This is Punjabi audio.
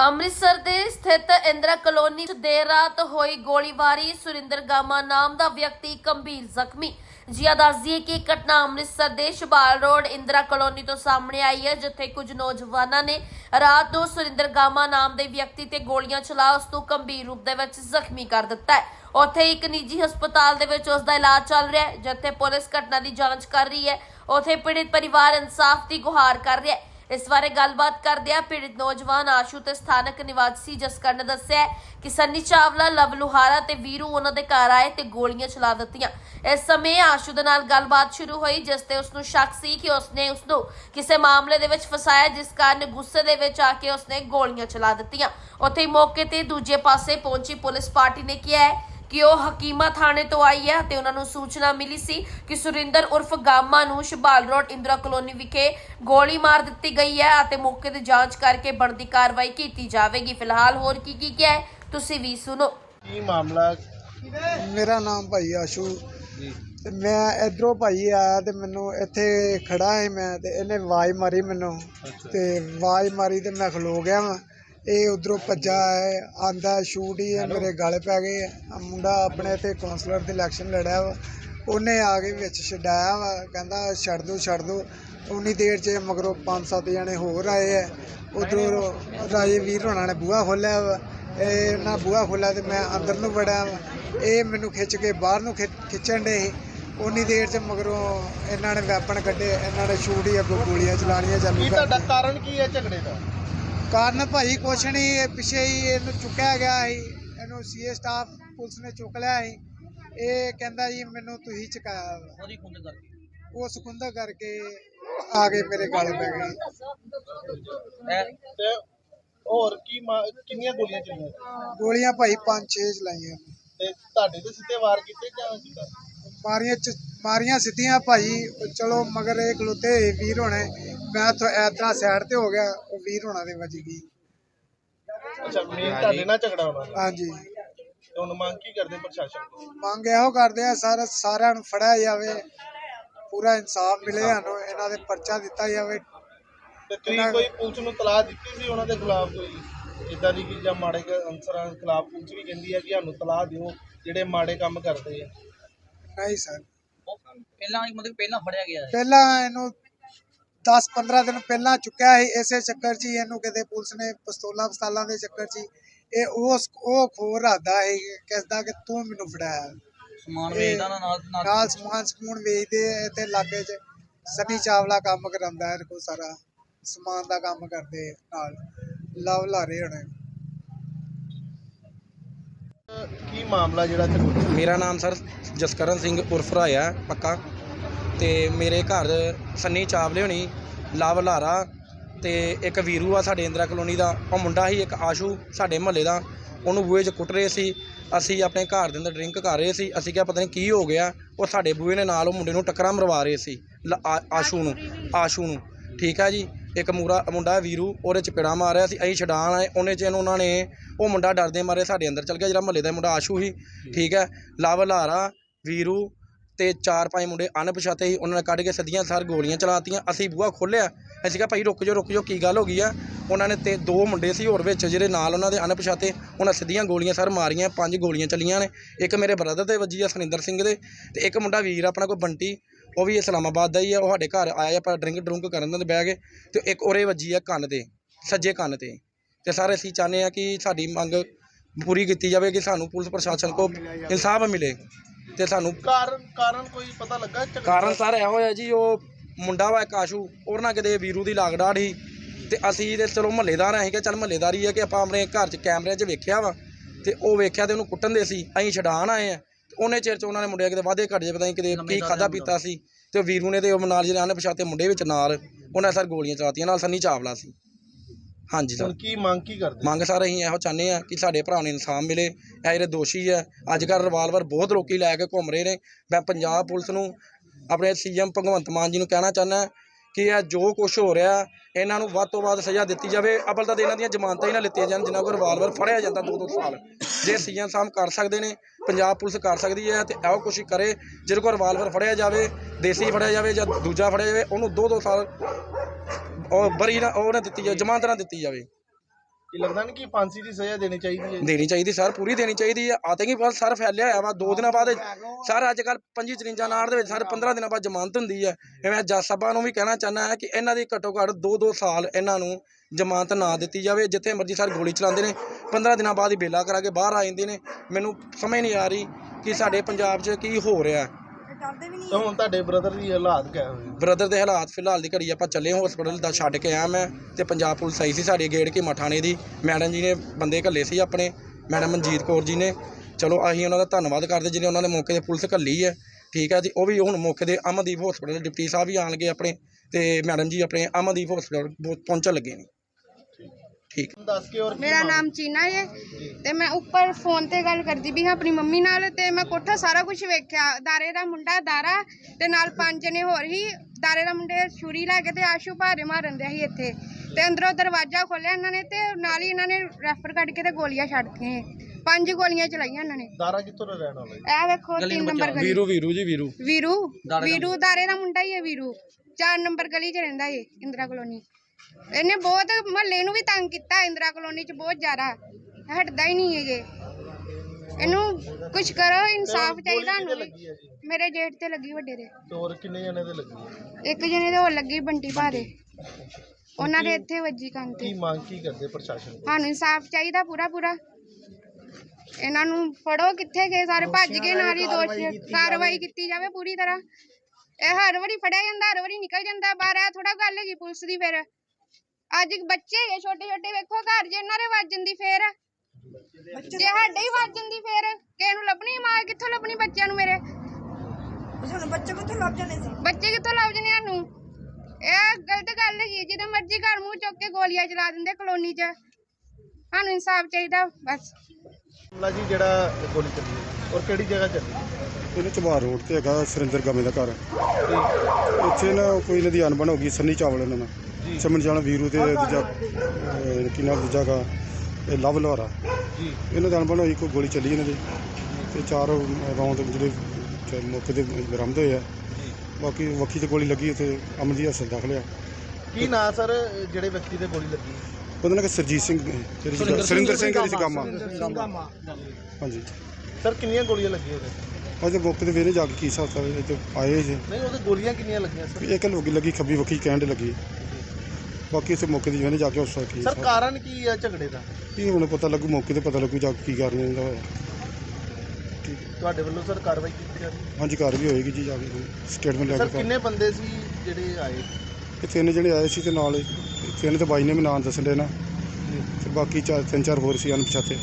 ਅੰਮ੍ਰਿਤਸਰ ਦੇ ਸਥਿਤ ਇੰਦਰਾ ਕਲੋਨੀ 'ਚ ਦੇਰ ਰਾਤ ਹੋਈ ਗੋਲੀਬਾਰੀ। ਸੁਰਿੰਦਰ ਗਾਮਾ ਨਾਮ ਦਾ ਵਿਅਕਤੀ ਗੰਭੀਰ ਜ਼ਖਮੀ। ਜਿਆ ਦੱਸਦੀਏ ਕਿ ਘਟਨਾ ਅੰਮ੍ਰਿਤਸਰ ਦੇ ਸ਼ਬਾਲ ਰੋਡ ਇੰਦਰਾ ਕਲੋਨੀ ਤੋਂ ਸਾਹਮਣੇ ਆਈ ਹੈ, ਜਿੱਥੇ ਕੁਝ ਨੌਜਵਾਨਾਂ ਨੇ ਰਾਤ ਨੂੰ ਸੁਰਿੰਦਰ ਗਾਮਾ ਨਾਮ ਦੇ ਵਿਅਕਤੀ ਤੇ ਗੋਲੀਆਂ ਚਲਾ ਉਸ ਨੂੰ ਗੰਭੀਰ ਰੂਪ ਦੇ ਵਿੱਚ ਜ਼ਖਮੀ ਕਰ ਦਿੱਤਾ ਹੈ। ਉੱਥੇ ਇੱਕ ਨਿੱਜੀ ਹਸਪਤਾਲ ਦੇ ਵਿੱਚ ਉਸ ਦਾ ਇਲਾਜ ਚੱਲ ਰਿਹਾ ਹੈ, ਜਿੱਥੇ ਪੁਲਿਸ ਘਟਨਾ ਦੀ ਜਾਂਚ ਕਰ ਰਹੀ ਹੈ। ਉੱਥੇ ਪੀੜਿਤ ਪਰਿਵਾਰ ਇਨਸਾਫ ਦੀ ਗੁਹਾਰ ਕਰ ਰਿਹਾ ਹੈ। ਇਸ ਬਾਰੇ ਗੱਲਬਾਤ ਕਰਦਿਆਂ ਪੀੜਿਤ ਨੌਜਵਾਨ ਆਸ਼ੂ ਤੇ ਸਥਾਨਕ ਨਿਵਾਸੀ ਜਸਕਰਨ ਨੇ ਦੱਸਿਆ ਕਿ ਸੰਨੀ ਚਾਵਲਾ, ਲਵ ਲੁਹਾਰਾ ਤੇ ਵੀਰੂ ਉਹਨਾਂ ਦੇ ਘਰ ਆਏ ਤੇ ਗੋਲੀਆਂ ਚਲਾ ਦਿੱਤੀਆਂ। ਇਸ ਸਮੇਂ ਆਸ਼ੂ ਦੇ ਨਾਲ ਗੱਲਬਾਤ ਸ਼ੁਰੂ ਹੋਈ, ਜਿਸ ਤੇ ਉਸ ਨੂੰ ਸ਼ੱਕ ਸੀ ਕਿ ਉਸਨੇ ਉਸ ਨੂੰ ਕਿਸੇ ਮਾਮਲੇ ਦੇ ਵਿੱਚ ਫਸਾਇਆ, ਜਿਸ ਕਾਰਨ ਗੁੱਸੇ ਦੇ ਵਿੱਚ ਆ ਕੇ ਉਸਨੇ ਗੋਲੀਆਂ ਚਲਾ ਦਿੱਤੀਆਂ। ਉੱਥੇ ਮੌਕੇ ਤੇ ਦੂਜੇ ਪਾਸੇ ਪਹੁੰਚੀ ਪੁਲਿਸ ਪਾਰਟੀ ਨੇ ਕਿਹਾ ਹੈ ਕਿ ਉਹ ਹਕੀਮਾ ਥਾਣੇ ਤੋਂ ਆਈ ਹੈ ਤੇ ਉਹਨਾਂ ਨੂੰ ਸੂਚਨਾ ਮਿਲੀ ਸੀ ਕਿ ਸੁਰਿੰਦਰ ਉਰਫ ਗਾਮਾ ਨੂੰ ਸ਼ਬਾਲ ਰੋਡ ਇੰਦਰਾ ਕਲੋਨੀ ਵਿਖੇ ਗੋਲੀ ਮਾਰ ਦਿੱਤੀ ਗਈ ਹੈ ਅਤੇ ਮੌਕੇ ਤੇ ਜਾਂਚ ਕਰਕੇ ਬਣਦੀ ਕਾਰਵਾਈ ਕੀਤੀ ਜਾਵੇਗੀ। ਫਿਲਹਾਲ ਹੋਰ ਕੀ ਕੀ ਕਿਹਾ ਹੈ ਤੁਸੀਂ ਵੀ ਸੁਣੋ। ਕੀ ਮਾਮਲਾ? ਮੇਰਾ ਨਾਮ ਭਾਈ ਆਸ਼ੂ। ਤੇ ਮੈਂ ਇਧਰੋਂ ਭਾਈ ਆਇਆ ਤੇ ਮੈਨੂੰ ਇੱਥੇ ਖੜਾ ਹੈ ਮੈਂ ਤੇ ਇਹਨੇ ਆਵਾਜ਼ ਮਾਰੀ ਮੈਨੂੰ। ਤੇ ਆਵਾਜ਼ ਮਾਰੀ ਤੇ ਮੈਂ ਖਲੋ ਗਿਆ ਵਾਂ। ਇਹ ਉਧਰੋਂ ਭੱਜਾ ਹੈ ਆਂਦਾ ਸ਼ੂਟ ਹੀ ਹੈ ਮੇਰੇ ਗਲ ਪੈ ਗਏ। ਆ ਮੁੰਡਾ ਆਪਣੇ ਤੇ ਕਾਉਂਸਲਰ ਦੀ ਇਲੈਕਸ਼ਨ ਲੜਿਆ ਵਾ। ਉਹਨੇ ਆ ਕੇ ਵਿੱਚ ਛਡਾਇਆ ਵਾ ਕਹਿੰਦਾ ਛੱਡ ਦੋ ਛੱਡ ਦੋ। ਉਨੀ ਦੇਰ 'ਚ ਮਗਰੋਂ ਪੰਜ ਸੱਤ ਜਣੇ ਹੋਰ ਆਏ ਆ। ਉਧਰੋਂ ਰਾਜੇ ਵੀਰ ਹੋਣਾ ਨੇ ਬੂਹਾ ਖੋਲਿਆ ਵਾ। ਇਹ ਨਾ ਬੂਹਾ ਖੋਲਿਆ ਤੇ ਮੈਂ ਅੰਦਰ ਨੂੰ ਵੜਿਆ ਇਹ ਮੈਨੂੰ ਖਿੱਚ ਕੇ ਬਾਹਰ ਨੂੰ ਖਿੱਚਣ ਦੇ ਉਨੀ ਦੇਰ 'ਚ ਮਗਰੋਂ ਇਹਨਾਂ ਨੇ ਵੈਪਨ ਕੱਢੇ ਇਹਨਾਂ ਨੇ ਸ਼ੂਟ ਹੀ ਅੱਗੋਂ ਗੋਲੀਆਂ ਚਲਾਉਣੀਆਂ ਚਾਲੂ ਕੀ ਕਰ ਤੁਹਾਡਾ ਕਾਰਨ ਕੀ ਹੈ ਝਗੜੇ ਦਾ? ਕਾਰਨ ਭਾਈ ਕੁਛ ਨਹੀਂ ਇਹ ਪਿੱਛੇ ਹੀ ਇਹਨੂੰ ਚੁੱਕਿਆ ਗਿਆ ਸੀ ਇਹਨੂੰ ਸੀਏ ਸਟਾਫ ਪੁਲਿਸ ਨੇ ਚੁੱਕ ਲਿਆ ਸੀ। ਇਹ ਕਹਿੰਦਾ ਜੀ ਮੈਨੂੰ ਤੁਸੀਂ ਚੁਕਾਇਆ ਵਾ। ਉਹਦੀ ਖੁੰਦ ਕਰਕੇ। ਉਹ ਸੁਕੁੰਦਾ ਕਰਕੇ ਆ ਕੇ ਮੇਰੇ ਗਲ ਪੈ ਗਏ ਇਹ ਤੇ ਹੋਰ ਕੀ ਮਾ- ਕਿੰਨੀਆਂ ਗੋਲੀਆਂ ਚੱਲੀਆਂ? ਗੋਲੀਆਂ ਭਾਈ ਪੰਜ ਛੇ ਚਲਾਈਆਂ। ਤੇ ਤੁਹਾਡੇ ਤੇ ਸਿੱਧੇ ਵਾਰ ਕੀਤੇ ਜਾਂ ਕਿੱਦਾਂ ਮਾਰੀਆਂ ਚ ਮਾਰੀਆਂ ਸਿੱਧੀਆਂ ਭਾਈ ਉਹ ਚਲੋ ਮਗਰ ਇਹ ਖਲੋਤੇ ਹੋਏ ਵੀਰ ਹੋਣੇ। ਮੈਂ ਤਾਂ ਐਤਰਾ ਸਾਈਡ ਤੇ ਹੋ ਗਿਆ ਉਹ ਵੀਰ ਹੋਣਾ ਦੇ ਵੱਜ ਗਈ ਅੱਛਾ ਮੇਨ ਤੁਹਾਡੇ ਨਾਲ ਝਗੜਾ ਹੋਣਾ। ਹਾਂਜੀ। ਤੇ ਹੁਣ ਮੰਗ ਕੀ ਕਰਦੇ ਪ੍ਰਸ਼ਾਸਨ ਤੋਂ? ਮੰਗ ਇਹੋ ਕਰਦੇ ਆ ਸਰ ਸਾਰਿਆਂ ਨੂੰ ਫੜਿਆ ਜਾਵੇ ਪੂਰਾ ਇਨਸਾਫ ਮਿਲੇ ਸਾਨੂੰ ਇਹਨਾਂ ਦੇ ਪਰਚਾ ਦਿੱਤਾ ਜਾਵੇ। ਤੇ ਤੁਸੀਂ ਕੋਈ ਪੁਲਿਸ ਨੂੰ ਤਲਾਹ ਦਿੱਤੀ ਸੀ ਉਹਨਾਂ ਦੇ ਖਿਲਾਫ ਕੋਈ? ਇਦਾਂ ਦੀ ਕਿ ਜਾਂ ਮਾੜੇ ਅਨਸਰਾਂ ਖਿਲਾਫ ਪੁਲਿਸ ਵੀ ਕਹਿੰਦੀ ਹੈ ਕਿ ਸਾਨੂੰ ਤਲਾਹ ਦਿਓ ਜਿਹੜੇ ਮਾੜੇ ਕੰਮ ਕਰਦੇ ਆ? ਨਹੀਂ ਸਰ। ਉਹ ਪਹਿਲਾਂ ਹੀ ਮਤਲਬ ਪਹਿਲਾਂ ਫੜਿਆ ਗਿਆ ਹੈ ਪਹਿਲਾਂ ਇਹਨੂੰ 10 15 ਦਿਨ ਪਹਿਲਾਂ ਚੁੱਕਿਆ ਸੀ ਇਸੇ ਚੱਕਰ 'ਚ ਹੀ ਇਹਨੂੰ ਕਿਤੇ ਪੁਲਿਸ ਨੇ ਪਿਸਤੌਲਾਂ ਪਸਤਾਲਾਂ ਦੇ ਚੱਕਰ 'ਚ ਹੀ ਇਹ ਉਸ ਉਹ ਖੋਰ ਰਾਦਾ ਹੈ ਕਿਸਦਾ ਕਿ ਤੂੰ ਮੈਨੂੰ ਫੜਾਇਆ। ਸਮਾਨ ਵੇਚਦਾ ਨਾ ਨਾਲ ਨਾਲ ਸਮਾਨ ਸਮੂਨ ਵੇਚਦੇ ਤੇ ਲਾਗੇ 'ਚ ਸਨੀ ਚਾਵਲਾ ਕੰਮ ਕਰਾਉਂਦਾ ਇਹਦੇ ਕੋਲ ਸਾਰਾ ਸਮਾਨ ਦਾ ਕੰਮ ਕਰਦੇ ਨਾਲ ਲਵ ਲਾਰੇ ਹੋਣੇ। ਕੀ ਮਾਮਲਾ ਜਿਹੜਾ ਮੇਰਾ ਨਾਮ ਸਰ ਜਸਕਰਨ ਸਿੰਘ ਉਰਫ ਰਾਇਆ ਪੱਕਾ। ਤੇ ਮੇਰੇ ਘਰ ਸੰਨੀ ਚਾਵਲੇ ਹੋਣੀ, ਲਵ ਲਾਰਾ ਤੇ ਇੱਕ ਵੀਰੂ ਆ ਸਾਡੇ ਇੰਦਰਾ ਕਲੋਨੀ ਦਾ, ਉਹ ਮੁੰਡਾ ਸੀ, ਇੱਕ ਆਸ਼ੂ ਸਾਡੇ ਮਹੱਲੇ ਦਾ, ਉਹਨੂੰ ਬੂਹੇ 'ਚ ਕੁੱਟ ਰਹੇ ਸੀ, ਅਸੀਂ ਆਪਣੇ ਘਰ ਦੇ ਅੰਦਰ ਡਰਿੰਕ ਕਰ ਰਹੇ ਸੀ, ਅਸੀਂ ਕਿਹਾ ਪਤਾ ਨਹੀਂ ਕੀ ਹੋ ਗਿਆ, ਉਹ ਸਾਡੇ ਬੂਹੇ ਨੇ ਨਾਲ ਉਹ ਮੁੰਡੇ ਨੂੰ ਟੱਕਰਾਂ ਮਰਵਾ ਰਹੇ ਸੀ, ਲ- ਆ- ਆਸ਼ੂ ਨੂੰ ਆਸ਼ੂ ਨੂੰ, ਠੀਕ ਆ ਜੀ, ਇੱਕ ਮੂਰਾ ਮੁੰਡਾ ਵੀਰੂ, ਉਹਦੇ ਚਪੇੜਾ ਰਿਹਾ ਸੀ, ਅਸੀਂ ਛਡਾਣ ਆਏ, ਉਹਨੇ ਚ ਇਹਨੂੰ ਉਹਨਾਂ ਨੇ, ਉਹ ਮੁੰਡਾ ਡਰਦੇ ਮਾਰੇ ਸਾਡੇ ਅੰਦਰ ਚਲ ਗਿਆ, ਜਿਹੜਾ ਮਹੱਲੇ ਦਾ ਮੁੰਡਾ ਆਸ਼ੂ ਸੀ, ਠੀਕ ਹੈ ਲਵ ਲਾਰਾ, ਵੀਰੂ ਤੇ ਚਾਰ ਪੰਜ ਮੁੰਡੇ ਅਣਪਛਾਤੇ ਸੀ, ਉਹਨਾਂ ਨੇ ਕੱਢ ਕੇ ਸਿੱਧੀਆਂ ਸਰ ਗੋਲੀਆਂ ਚਲਾਤੀਆਂ, ਅਸੀਂ ਬੂਹਾ ਖੋਲ੍ਹਿਆ। ਅਸੀਂ ਕਿਹਾ, ਭਾਈ, ਰੁਕ ਜਾਓ ਰੁਕ ਜਾਓ, ਕੀ ਗੱਲ ਹੋ ਗਈ ਆ? ਉਹਨਾਂ ਨੇ ਤੇ ਦੋ ਮੁੰਡੇ ਸੀ ਹੋਰ ਵਿੱਚ, ਜਿਹੜੇ ਨਾਲ ਉਹਨਾਂ ਦੇ ਅਣਪਛਾਤੇ, ਉਹਨਾਂ ਸਿੱਧੀਆਂ ਗੋਲੀਆਂ ਸਰ ਮਾਰੀਆਂ, ਪੰਜ ਗੋਲੀਆਂ ਚੱਲੀਆਂ ਨੇ। ਇੱਕ ਮੇਰੇ ਬ੍ਰਦਰ ਤੇ ਵੱਜੀ ਆ ਸੁਨਿੰਦਰ ਸਿੰਘ ਦੇ, ਤੇ ਇੱਕ ਮੁੰਡਾ ਵੀਰ ਆਪਣਾ ਕੋਈ ਬੰਟੀ, ਉਹ ਵੀ ਇਸਲਾਮਾਬਾਦ ਦਾ ਹੀ ਆ, ਉਹ ਸਾਡੇ ਘਰ ਆਇਆ, ਆਪਾਂ ਡਰਿੰਕ ਡਰੁੰਕ ਕਰਨ ਦੇ ਬਹਿ ਗਏ ਤੇ ਇੱਕ ਉਰੇ ਵੱਜੀ ਆ ਕੰਨ ਤੇ, ਸੱਜੇ ਕੰਨ ਤੇ। ਤੇ ਸਰ, ਅਸੀਂ ਚਾਹੁੰਦੇ ਆ ਕਿ ਸਾਡੀ ਮੰਗ ਪੂਰੀ ਕੀਤੀ ਜਾਵੇ, ਕਿ ਸਾਨੂੰ ਪੁਲਿਸ ਪ੍ਰਸ਼ਾਸਨ ਕੋ ਇਨਸਾਫ ਮਿਲੇ। ਤੇ ਸਾਨੂੰ ਕਾਰਨ ਕਾਰਨ ਕੋਈ ਪਤਾ ਲੱਗਾ ਝਗੜੇ ਕਾਰਨ? ਸਰ ਇਹੋ ਹੈ ਜੀ ਉਹ ਮੁੰਡਾ ਵਾ ਇੱਕ ਆਸ਼ੂ ਉਹਦੇ ਨਾਲ ਕਿਤੇ ਵੀਰੂ ਦੀ ਲਾਗਡਾੜ ਸੀ ਤੇ ਅਸੀਂ ਤੇ ਚਲੋ ਮਹੱਲੇਦਾਰ ਅਸੀਂ ਕਿ ਚੱਲ ਮਹੱਲੇਦਾਰੀ ਹੈ ਕਿ ਆਪਾਂ ਆਪਣੇ ਘਰ 'ਚ ਕੈਮਰਿਆਂ 'ਚ ਵੇਖਿਆ ਵਾ। ਤੇ ਉਹ ਵੇਖਿਆ ਤੇ ਉਹਨੂੰ ਕੁੱਟਣ ਦੇ ਸੀ ਅਸੀਂ ਛਡਾਣ ਆਏ ਆ। ਤੇ ਉਹਨੇ ਚਿਰ 'ਚ ਉਹਨਾਂ ਨੇ ਮੁੰਡਿਆਂ ਕਿਤੇ ਵਾਧੇ ਘੱਟ ਜੇ ਪਤਾ ਨਹੀਂ ਕਿਤੇ ਕੀ ਖਾਦਾ ਪੀਤਾ ਸੀ। ਤੇ ਉਹ ਵੀਰੂ ਨੇ ਤੇ ਉਹ ਨਾਲ ਜਿਹੜੇ ਅਣਪਛਾਤੇ ਮੁੰਡੇ ਵਿੱਚ ਨਾਲ ਉਹਨਾਂ ਸਰ ਗੋਲੀਆਂ ਚਲਾਤੀਆਂ ਨਾਲ ਸੰਨੀ ਚਾਵਲਾ ਸੀ। ਹਾਂਜੀ ਸਰ। ਹੁਣ ਕੀ ਮੰਗ ਕੀ ਕਰਦੇ? ਮੰਗ ਸਰ ਅਸੀਂ ਇਹੋ ਚਾਹੁੰਦੇ ਆ ਕਿ ਸਾਡੇ ਭਰਾ ਨੂੰ ਇਨਸਾਫ ਮਿਲੇ। ਇਹ ਜਿਹੜੇ ਦੋਸ਼ੀ ਆ ਅੱਜ ਕੱਲ੍ਹ ਰਿਵਾਲਵਰ ਬਹੁਤ ਲੋਕੀ ਲੈ ਕੇ ਘੁੰਮ ਰਹੇ ਨੇ। ਮੈਂ ਪੰਜਾਬ ਪੁਲਿਸ ਨੂੰ ਆਪਣੇ ਸੀਐਮ ਭਗਵੰਤ ਮਾਨ ਜੀ ਨੂੰ ਕਹਿਣਾ ਚਾਹੁੰਦਾ ਕਿ ਇਹ ਜੋ ਕੁਝ ਹੋ ਰਿਹਾ ਇਹਨਾਂ ਨੂੰ ਵੱਧ ਤੋਂ ਵੱਧ ਸਜ਼ਾ ਦਿੱਤੀ ਜਾਵੇ। ਅਬਲ ਤਾਂ ਇਹਨਾਂ ਦੀਆਂ ਜ਼ਮਾਨਤਾਂ ਹੀ ਨਾ ਲਿੱਤੀਆਂ ਜਾਣ ਜਿਨ੍ਹਾਂ ਕੋਲ ਰਿਵਾਲਵਰ ਫੜਿਆ ਜਾਂਦਾ ਦੋ ਦੋ ਸਾਲ। ਜੇ ਸੀਐਮ ਸਾਹਿਬ ਕਰ ਸਕਦੇ ਨੇ ਪੰਜਾਬ ਪੁਲਿਸ ਕਰ ਸਕਦੀ ਹੈ ਤੇ ਇਹੋ ਕੁਛ ਕਰੇ ਜਿਹਦੇ ਕੋਲ ਰਿਵਾਲਵਰ ਫੜਿਆ ਜਾਵੇ ਦੇਸੀ ਫੜਿਆ ਜਾਵੇ ਜਾਂ ਦੂਜਾ ਫੜਿਆ ਜਾਵੇ ਉਹਨੂੰ ਦੋ ਦੋ ਸਾਲ ਉਹ ਬਰੀ ਨਾ ਉਹ ਨਾ ਦਿੱਤੀ ਜਾਵੇ ਜ਼ਮਾਨਤ ਨਾ ਦਿੱਤੀ ਜਾਵੇ। ਕਿ ਲੱਗਦਾ ਨਹੀਂ ਕਿ ਫਾਂਸੀ ਦੀ ਸਜ਼ਾ ਦੇਣੀ ਚਾਹੀਦੀ ਹੈ ਦੇਣੀ ਚਾਹੀਦੀ ਸਰ ਪੂਰੀ ਦੇਣੀ ਚਾਹੀਦੀ ਆ ਆਤੰਕੀ ਬਸ ਸਰ ਫੈਲਿਆ ਹੋਇਆ ਵਾ ਦੋ ਦਿਨਾਂ ਬਾਅਦ ਸਰ ਅੱਜ ਕੱਲ 25 53 ਨਾੜ ਦੇ ਵਿੱਚ ਸਰ 15 ਦਿਨਾਂ ਬਾਅਦ ਜ਼ਮਾਨਤ ਹੁੰਦੀ ਹੈ। ਮੈਂ ਜੱਜ ਸਾਹਿਬਾਂ ਨੂੰ ਵੀ ਕਹਿਣਾ ਚਾਹੁੰਦਾ ਹਾਂ ਕਿ ਇਹਨਾਂ ਦੀ ਘੱਟੋ ਘੱਟ 2-2 ਸਾਲ ਇਹਨਾਂ ਨੂੰ ਜ਼ਮਾਨਤ ਨਾ ਦਿੱਤੀ ਜਾਵੇ। ਜਿੱਥੇ ਮਰਜ਼ੀ ਸਰ ਗੋਲੀ ਚਲਾਉਂਦੇ ਨੇ 15 ਦਿਨਾਂ ਬਾਅਦ ਹੀ ਬੇਲਾ ਕਰਾ ਕੇ ਬਾਹਰ ਆ ਜਾਂਦੇ ਨੇ। ਮੈਨੂੰ ਸਮਝ ਨਹੀਂ ਆ ਰਹੀ ਕਿ ਸਾਡੇ ਪੰਜਾਬ 'ਚ ਕੀ ਹੋ ਰਿਹਾ। ਤਾਂ ਹੁਣ ਤੁਹਾਡੇ ਬ੍ਰਦਰ ਦੀ ਹਾਲਾਤ ਕਿਆ ਹੋਏ ਬ੍ਰਦਰ ਦੇ ਹਾਲਾਤ ਫਿਲਹਾਲ ਦੀ ਘੜੀ ਆਪਾਂ ਚੱਲੇ ਹਸਪੀਟਲ ਦਾ ਛੱਡ ਕੇ ਆਇਆ ਮੈਂ ਤੇ ਪੰਜਾਬ ਪੁਲਿਸ ਆਈ ਸੀ ਸਾਡੇ ਗੇੜ ਕੇ ਮਠਾਣੇ ਦੀ। ਮੈਡਮ ਜੀ ਨੇ ਬੰਦੇ ਘੱਲੇ ਸੀ ਆਪਣੇ ਮੈਡਮ ਮਨਜੀਤ ਕੌਰ ਜੀ ਨੇ। ਚਲੋ ਅਸੀਂ ਉਹਨਾਂ ਦਾ ਧੰਨਵਾਦ ਕਰਦੇ ਜਿਹਨੇ ਉਹਨਾਂ ਦੇ ਮੌਕੇ ਤੇ ਪੁਲਿਸ ਘੱਲੀ ਹੈ। ਠੀਕ ਹੈ ਜੀ ਉਹ ਵੀ ਹੁਣ ਮੌਕੇ ਦੇ ਅਮਨਦੀਪ ਹਸਪੀਟਲ ਡਿਪਟੀ ਸਾਹਿਬ ਵੀ ਆਣਗੇ ਆਪਣੇ ਤੇ ਮੈਡਮ ਜੀ ਆਪਣੇ ਅਮਨਦੀਪ ਹਸਪੀਟਲ ਪਹੁੰਚਣ ਲੱਗੇ ਨੇ। ਠੀਕ ਦੱਸ ਕੇ ਔਰ ਮੇਰਾ ਨਾਮ ਚੀਨਾ ਹੈ ਤੇ ਮੈਂ ਉੱਪਰ ਫੋਨ ਤੇ ਗੱਲ ਕਰਦੀ ਵੀ ਹਾਂ ਆਪਣੀ ਮੰਮੀ ਨਾਲ ਤੇ ਮੈਂ ਕੋਠਾ ਸਾਰਾ ਕੁਝ ਵੇਖਿਆ। ਦਾਰੇ ਦਾ ਮੁੰਡਾ ਦਾਰਾ ਤੇ ਨਾਲ ਪੰਜ ਜਣੇ ਹੋਰ ਹੀ। ਦਾਰੇ ਦਾ ਮੁੰਡੇ ਛੁਰੀ ਲੈ ਕੇ ਤੇ ਆਸ਼ੂ ਭਾਰੇ ਮਾਰਨ ਦੇ ਸੀ ਇੱਥੇ। ਤੇ ਅੰਦਰੋਂ ਦਰਵਾਜ਼ਾ ਖੋਲ੍ਹਿਆ ਇਹਨਾਂ ਨੇ ਤੇ ਨਾਲ ਹੀ ਇਹਨਾਂ ਨੇ ਰੈਫਰ ਕੱਢ ਕੇ ਤੇ ਗੋਲੀਆਂ ਛੱਡਤੀਆਂ। ਪੰਜ ਗੋਲੀਆਂ ਚਲਾਈਆਂ ਇਹਨਾਂ ਨੇ। ਦਾਰਾ ਕਿੱਥੋਂ ਦਾ ਰਹਿਣ ਵਾਲਾ? ਇਹ ਵੇਖੋ 3 ਨੰਬਰ ਗਲੀ। ਵੀਰੂ ਵੀਰੂ ਜੀ ਵੀਰੂ। ਵੀਰੂ ਵੀਰੂ ਦਾਰੇ ਦਾ ਮੁੰਡਾ ਹੀ ਹੈ ਵੀਰੂ। 4 ਨੰਬਰ ਗਲੀ 'ਚ ਰਹਿੰਦਾ ਏ ਇੰਦਰਾ ਕਲੋਨੀ। ਇਹਨੇ ਬਹੁਤ ਮਹੱਲੇ ਨੂੰ ਵੀ ਤੰਗ ਕੀਤਾ ਇੰਦਰਾ ਕਲੋਨੀ 'ਚ ਬਹੁਤ ਜ਼ਿਆਦਾ। ਹਟਦਾ ਹੀ ਨਹੀਂ ਹੈਗੇ। ਇਹਨੂੰ ਕੁਝ ਕਰੋ ਇਨਸਾਫ ਚਾਹੀਦਾ ਨੂੰ ਮੇਰੇ ਜੇਠ ਤੇ ਲੱਗੀ ਵੱਡੇ ਦੇ। ਤੇ ਹੋਰ ਕਿੰਨੇ ਜਣੇ ਦੇ ਲੱਗੀ? ਇੱਕ ਜਣੇ ਦੇ ਹੋਰ ਲੱਗੀ ਬੰਟੀ ਭਾ ਦੇ। ਉਹਨਾਂ ਦੇ ਇੱਥੇ ਵੱਜੀ ਕੰਨ ਤੇ। ਕੀ ਮੰਗ ਕੀ ਕਰਦੇ ਪ੍ਰਸ਼ਾਸਨ ਕੋਲ? ਸਾਨੂੰ ਇਨਸਾਫ ਚਾਹੀਦਾ ਪੂਰਾ ਪੂਰਾ। ਇਹਨਾਂ ਨੂੰ ਫੜੋ ਕਿੱਥੇ ਗਏ ਸਾਰੇ ਭੱਜ ਗਏ ਹੀ ਦੋਸ਼ ਕਾਰਵਾਈ ਕੀਤੀ ਜਾਵੇ ਪੂਰੀ ਤਰ੍ਹਾਂ। ਇਹ ਹਰ ਵਾਰੀ ਫੜਿਆ ਜਾਂਦਾ ਹਰ ਵਾਰੀ ਨਿਕਲ ਜਾਂਦਾ ਬਾਹਰ ਆ ਥੋੜਾ ਗੱਲ ਹੈਗੀ ਪੁਲਿਸ ਦੀ ਫਿਰ। ਅੱਜ ਛੋਟੇ ਹੈਗੇ ਛੋਟੇ ਛੋਟੇ ਵੇਖੋ ਘਰ ਜੇ ਇਹਨਾਂ ਦੇ ਵੱਜਣ ਦੀ ਫੇਰ। ਜੇ ਸਾਡੇ ਹੀ ਵੱਜਣ ਦੀ ਫੇਰ ਕਿਸੇ ਨੂੰ ਲੱਭਣੀ ਮਾਂ ਕਿੱਥੋਂ ਲੱਭਣੀ ਬੱਚਿਆਂ ਨੂੰ ਮੇਰੇ? ਬੱਚੇ ਕਿੱਥੋਂ ਲੱਭ ਜਾਣੇ ਸੀ? ਬੱਚੇ ਕਿੱਥੋਂ ਲੱਭ ਜਾਣੇ ਸਾਨੂੰ? ਇਹ ਗਲਤ ਗੱਲ ਹੈਗੀ ਹੈ, ਜਿਹਦੇ ਮਰਜ਼ੀ ਘਰ ਮੂੰਹ ਚੁੱਕ ਕੇ ਗੋਲੀਆਂ ਚਲਾ ਦਿੰਦੇ ਕਲੋਨੀ 'ਚ। ਸਾਨੂੰ ਇਨਸਾਫ ਚਾਹੀਦਾ ਬਸ। ਮਾਮਲਾ ਜੀ ਜਿਹੜਾ ਗੋਲੀ ਚੱਲੀ ਹੈ, ਔਰ ਕਿਹੜੀ ਜਗ੍ਹਾ ਚੱਲੀ? ਹੈ? ਇਹਨੇ ਚਬਾਰ ਰੋਡ ਤੇ ਹੈਗਾ ਸੁਰਿੰਦਰ ਗਾਮੇ ਦਾ ਘਰ। ਇੱਥੇ ਨਾ ਕੋਈ ਇਹਨਾਂ ਦੀ ਅਣਬਣ ਹੋ ਗਈ ਸੰਨੀ ਚਾਵਲ ਇਹਨਾਂ ਨਾਲ ਚਮਨ ਜਾਣਾ ਵੀਰੂ ਤੇ ਦੂਜਾ ਅਹ, ਕੀ ਨਾਮ ਦੂਜਾ ਗਾ ਇਹ ਲਵ ਲੋਹਾਰਾ ਜੀ। ਇਹਨਾਂ ਦੀ ਅਣਬਣ ਹੋਈ ਕੋਈ ਗੋਲੀ ਚੱਲੀ ਇਹਨਾਂ ਦੀ। ਤੇ ਚਾਰ ਰੌਂਦ ਜਿਹੜੇ ਚ- ਮੌਕੇ ਤੇ ਬਰਾਮਦ ਹੋਏ ਆ। ਬਾਕੀ ਵੱਖੀ ਤੇ ਗੋਲੀ ਲੱਗੀ ਤੇ ਅਮਨ ਦੀ ਹਸਪਤਾਲ ਦਾਖਲ ਆ ਕੀ ਨਾਂ ਸਰ ਜਿਹੜੇ ਵਿਅਕਤੀ ਤੇ ਗੋਲੀ ਲੱਗੀ? ਉਹਦਾ ਨਾਂ ਕਿ ਸਰਜੀਤ ਸਿੰਘ ਜਿਹੜੀ ਸੁਰਿੰਦਰ ਸਿੰਘ ਜਿਹੜੀ ਸੀ ਗਾਮਾ। ਹਾਂਜੀ। ਸਰ ਕਿੰਨੀਆਂ ਗੋਲੀਆਂ ਲੱਗੀਆਂ ਉਹਦੇ? ਉਹਦੇ ਮੌਕੇ ਤੇ ਵੇਲੇ ਜਾ ਕੇ ਕੀ ਹਿਸਾਬ ਕਿਤਾਬ ਇਹ ਤੇ ਆਏ ਸੀ ਨਹੀਂ ਉਹਦੇ ਗੋਲੀਆਂ ਕਿੰਨੀਆਂ ਲੱਗੀਆਂ ਸਰ? ਇੱਕ ਲੱਗੀ ਲੱਗੀ ਖੱਬੀ ਵੱਖੀ ਕਹਿਣ ਦੇ ਲੱਗੀ। ਬਾਕੀ ਇਸੇ ਮੌਕੇ ਤੇ ਜਿਹਨੇ ਜਾ ਕੇ ਉਸ ਦਾ ਕੀ ਸਰ ਕਾਰਨ ਕੀ ਹੈ ਝਗੜੇ ਦਾ? ਇਹ ਹੁਣ ਪਤਾ ਲੱਗੂ ਮੌਕੇ ਤੇ ਪਤਾ ਲੱਗੂ ਜਾ ਕੇ ਕੀ ਕਾਰਨ ਇਹਦਾ। ਹੋਇਆ ਤੁਹਾਡੇ ਵੱਲੋਂ ਸਰ ਕਾਰਵਾਈ ਕੀਤੀ ਜਾ ਰਹੀ ਹਾਂਜੀ ਕਾਰ ਵੀ ਹੋਏਗੀ ਜੀ ਜਾ ਕੇ ਸਟੇਟਮੈਂਟ ਲੈ ਸਰ ਕੇ ਕਿੰਨੇ ਬੰਦੇ ਸੀ ਜਿਹੜੇ ਆਏ? ਇਹ ਤਿੰਨ ਜਿਹੜੇ ਆਏ ਸੀ ਤੇ ਨਾਲ ਇਹ- ਤਿੰਨ ਤੇ ਬਾਈ ਨੇ ਵੀ ਨਾਂ ਦੱਸਣ ਦੇ ਨਾ ਤੇ ਬਾਕੀ ਚਾਰ ਤਿੰਨ ਚਾਰ ਹੋਰ ਸੀ ਅਣਪਛਾਤੇ।